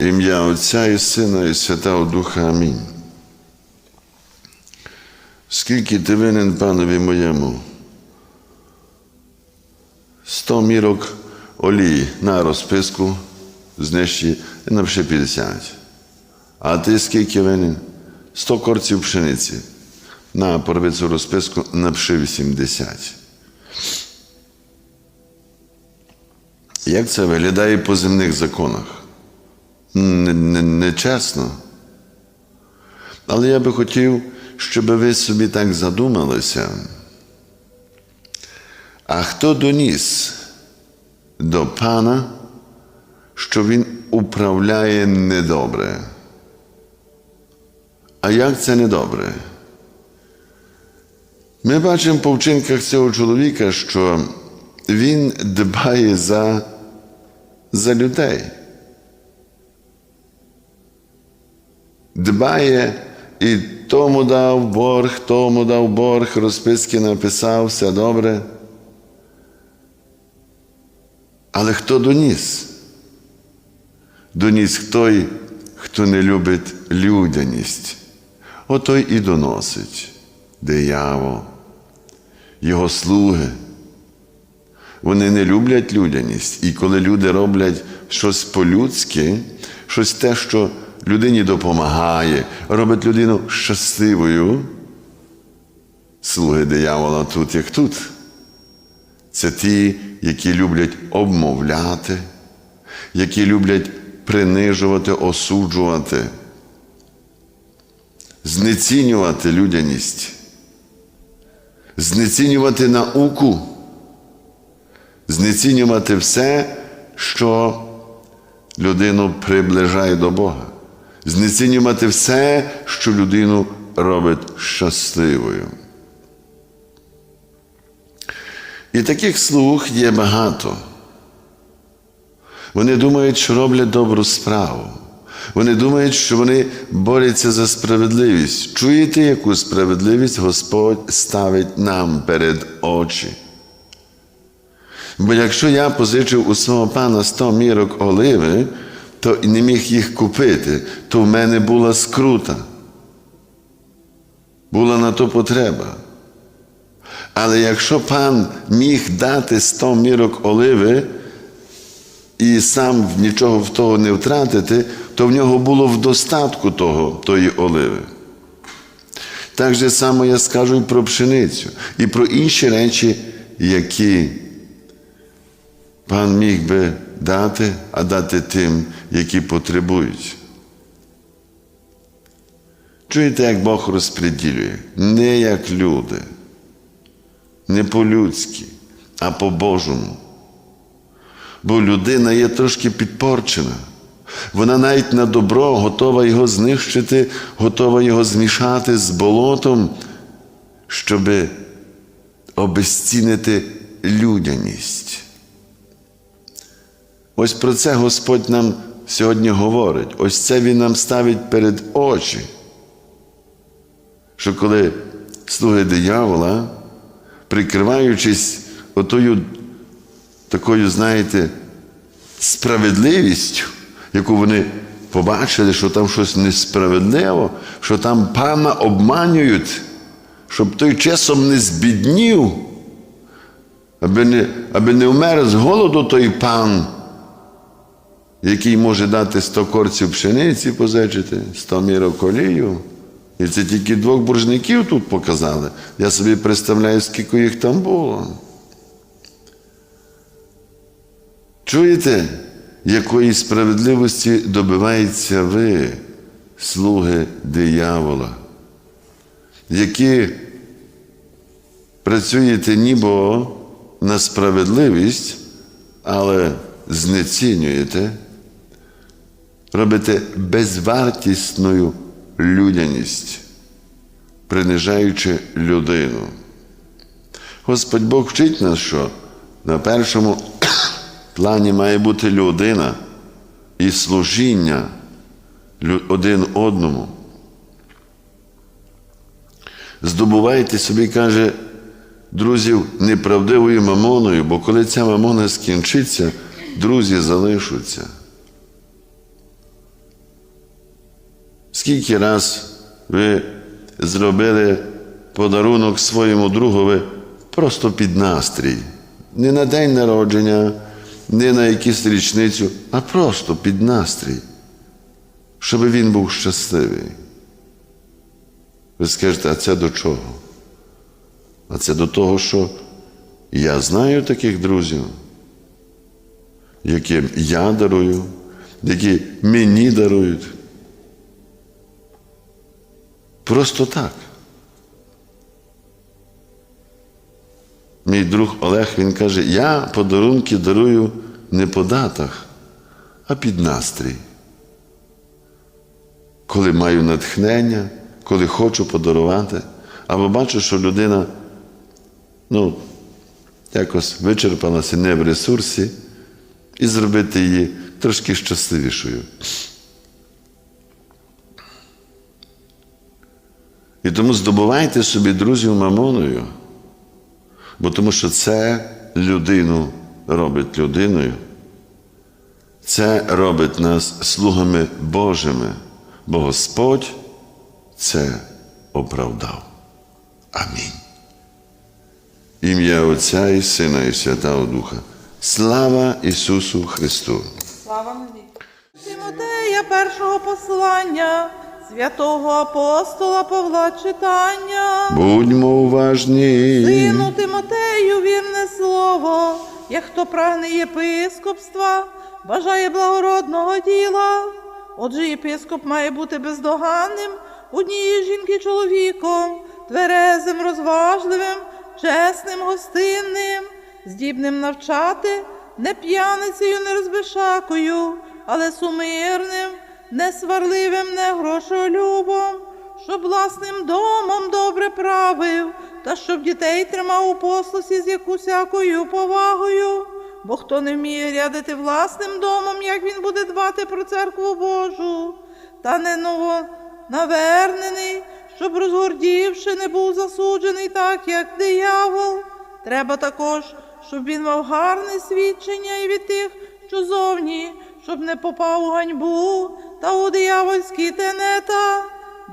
Ім'я Отця і Сина, і Святого Духа. Амінь. Скільки ти винен панові моєму? Сто мірок олії на розписку знищі і напиши 50. А ти скільки винен? Сто корців пшениці. На порви цю розписку напиши 80. Як це виглядає по земних законах? Нечесно. Не, не. Але я би хотів, щоб ви собі так задумалися. А хто доніс до пана, що він управляє недобре? А як це недобре? Ми бачимо по вчинках цього чоловіка, що він дбає за, за людей. Дбає і тому дав борг, тому дав борг, розписки написав, все добре. Але хто доніс? Доніс той, хто не любить людяність. Отой і доносить диявол, його слуги. Вони не люблять людяність. І коли люди роблять щось по-людськи, щось те, що людині допомагає, робить людину щасливою, слуги диявола тут, як тут. Це ті, які люблять обмовляти, які люблять принижувати, осуджувати, знецінювати людяність, знецінювати науку, знецінювати все, що людину приближає до Бога, знецінювати все, що людину робить щасливою. І таких слуг є багато. Вони думають, що роблять добру справу. Вони думають, що вони борються за справедливість. Чуєте, яку справедливість Господь ставить нам перед очі? Бо якщо я позичив у свого пана 100 мірок оливи, то не міг їх купити, то в мене була скрута. Була на то потреба. Але якщо пан міг дати 100 мірок оливи і сам нічого в того не втратити, то в нього було в достатку того, тої оливи. Так же само я скажу і про пшеницю, і про інші речі, які пан міг би дати, а дати тим, які потребують. Чуєте, як Бог розподілює? Не як люди не по-людськи, а по-божому. Бо людина є трошки підпорчена. Вона навіть на добро готова його знищити, готова його змішати з болотом, щоб обезцінити людяність. Ось про це Господь нам сьогодні говорить. Ось це Він нам ставить перед очі. Що коли слуги диявола, прикриваючись отою такою, знаєте, справедливістю, яку вони побачили, що там щось несправедливо, що там пана обманюють, щоб той часом не збіднів, аби не, аби не вмер з голоду той пан, який може дати 100 корців пшениці позичити, 100 мірок олію. І це тільки двох боржників тут показали. Я собі представляю, скільки їх там було. Чуєте, якої справедливості добивається ви, слуги диявола, які працюєте ніби на справедливість, але знецінюєте, робите безвартісною людяність, принижаючи людину. Господь Бог вчить нас, що на першому плані має бути людина і служіння один одному. Здобувайте собі, каже, друзів неправдивою мамоною, бо коли ця мамона скінчиться, друзі залишаться. Скільки раз ви зробили подарунок своєму другові просто під настрій? Не на день народження, не на якусь річницю, а просто під настрій, щоб він був щасливий. Ви скажете, а це до чого? А це до того, що я знаю таких друзів, яким я дарую, які мені дарують. Просто так. Мій друг Олег він каже, я подарунки дарую не по датах, а під настрій. Коли маю натхнення, коли хочу подарувати, або бачу, що людина ну, якось вичерпалася не в ресурсі, і зробити її трошки щасливішою. І тому здобувайте собі друзів мамоною, бо тому що це людину робить людиною. Це робить нас слугами Божими, бо Господь це оправдав. Амінь. Ім'я Отця і Сина і Святого Духа. Слава Ісусу Христу! Слава. Тимотея першого послання, святого апостола Павла читання. Будьмо уважні. Сину Тимотею вірне слово, як хто прагне єпископства, бажає благородного діла. Отже, єпископ має бути бездоганним, однієї жінки чоловіком, тверезим, розважливим, чесним, гостинним, здібним навчати, не п'яницею, не розбишакою, але сумирним, не сварливим, не грошолюбом, щоб власним домом добре правив, та щоб дітей тримав у послусі з якусякою повагою. Бо хто не вміє рядити власним домом, як він буде дбати про церкву Божу, та не новонавернений, щоб розгордівши, не був засуджений так, як диявол. Треба також, щоб він мав гарне свідчення і від тих, що зовні, щоб не попав у ганьбу та у диявольські тенета.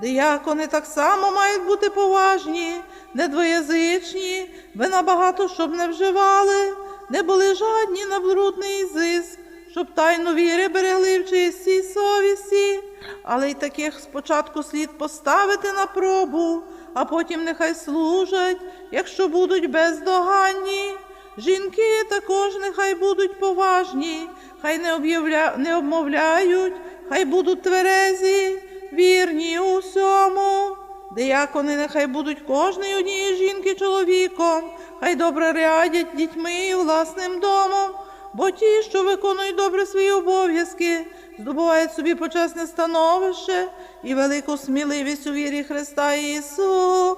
Диякони так само мають бути поважні, недвоязичні, ви набагато щоб не вживали, не були жадні на брудний зиск, щоб тайну віри берегли в чистій совісті, але й таких спочатку слід поставити на пробу, а потім нехай служать, якщо будуть бездоганні. Жінки також нехай будуть поважні, хай не, об'явля... не обмовляють, хай будуть тверезі, вірні у всьому. Диякони нехай будуть кожної однієї жінки чоловіком, хай добре рядять дітьми і власним домом, бо ті, що виконують добре свої обов'язки, здобувають собі почесне становище і велику сміливість у вірі Христа Ісуса.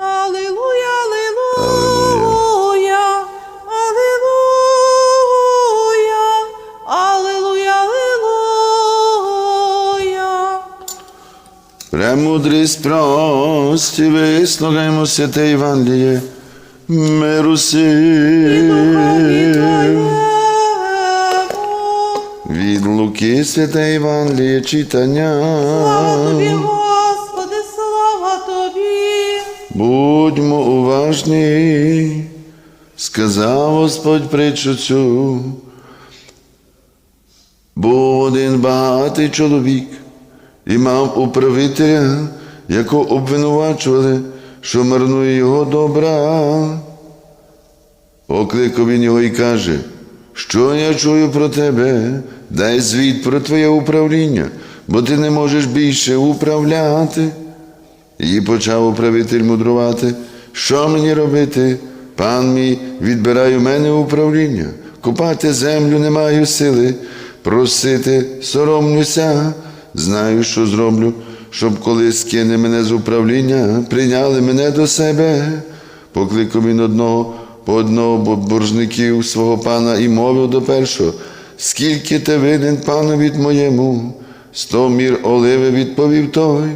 Алілуя, алілуя, Премудрість прості, вислухаймо святе Євангеліє, миру сил. Від Луки святе Євангеліє читання. Слава тобі, Господи, слава тобі. Будьмо уважні, сказав Господь притчу цю. Був один багатий чоловік і мав управителя, якого обвинувачували, що марнує його добра. Окликав він його і каже, що я чую про тебе, дай звіт про твоє управління, бо ти не можеш більше управляти. І почав управитель мудрувати, що мені робити? Пан мій відбирає у мене управління, купати землю не маю сили, просити соромлюся, знаю, що зроблю, щоб коли скине мене з управління, прийняли мене до себе. Покликав він одного по одного боржників свого пана і мовив до першого, скільки ти винен панові моєму? Сто мір оливи відповів той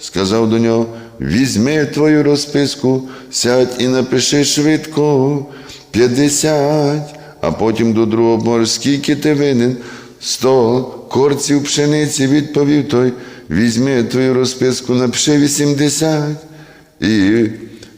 сказав до нього: візьми твою розписку, сядь і напиши швидко, п'ятдесят, а потім до другого скільки ти винен, сто корців пшениці, відповів той, візьми твою розписку, напиши вісімдесят. І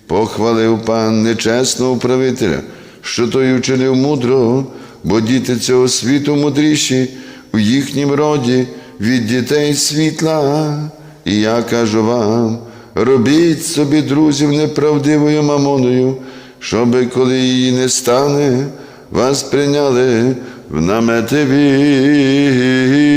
похвалив пан нечесного управителя, що той учинив мудро, бо діти цього світу мудріші у їхнім роді від дітей світла. І я кажу вам, робіть собі друзів неправдивою мамоною, щоби, коли її не стане, вас прийняли в намети вічні.